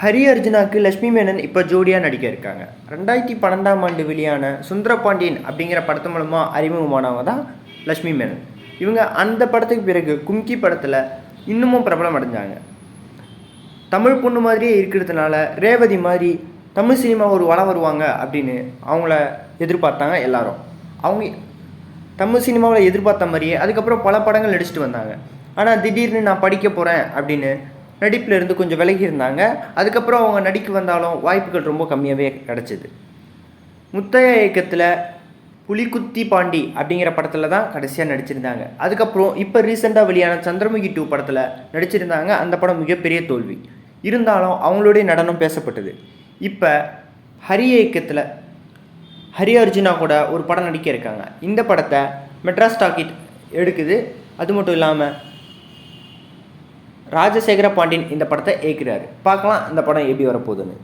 ஹரி அர்ஜுனாவுக்கு லட்சுமி மேனன் இப்போ ஜோடியாக நடிக்க இருக்காங்க. ரெண்டாயிரத்தி பன்னெண்டாம் ஆண்டு வெளியான சுந்தரபாண்டியன் அப்படிங்கிற படத்து மூலமாக அறிமுகமானவங்க தான் லக்ஷ்மி மேனன். இவங்க அந்த படத்துக்கு பிறகு கும்கி படத்தில் இன்னமும் பிரபலம் அடைஞ்சாங்க. தமிழ் பொண்ணு மாதிரியே இருக்கிறதுனால ரேவதி மாதிரி தமிழ் சினிமா ஒரு வளம் வருவாங்க அப்படின்னு அவங்கள எதிர்பார்த்தாங்க எல்லாரும். அவங்க தமிழ் சினிமாவில் எதிர்பார்த்த மாதிரியே அதுக்கப்புறம் பல படங்கள் நடிச்சிட்டு வந்தாங்க. ஆனால் திடீர்னு நான் படிக்க போகிறேன் அப்படின்னு நடிப்பில் இருந்து கொஞ்சம் விலகி இருந்தாங்க அதுக்கப்புறம் அவங்க நடிக்க வந்தாலும் வாய்ப்புகள் ரொம்ப கம்மியாகவே கிடச்சிது. முத்தையா இயக்கத்தில் புலிக்குத்தி பாண்டி அப்படிங்கிற படத்தில் தான் கடைசியாக நடிச்சிருந்தாங்க. அதுக்கப்புறம் இப்போ ரீசெண்டாக வெளியான சந்திரமுகி டூ படத்தில் நடிச்சிருந்தாங்க. அந்த படம் மிகப்பெரிய தோல்வி. இருந்தாலும் அவங்களுடைய நடனம் பேசப்பட்டது. இப்போ ஹரி இயக்கத்தில் ஹரி அர்ஜுனா கூட ஒரு படம் நடிக்க இருக்காங்க. இந்த படத்தை மெட்ராஸ் டாக்கிட் எடுக்குது. அது மட்டும் இல்லாமல் ராஜசேகர பாண்டியன் இந்த படத்தை ஏற்கிறாரு பார்க்கலாம் இந்த படம் எப்படி வரப்போகுதுன்னு.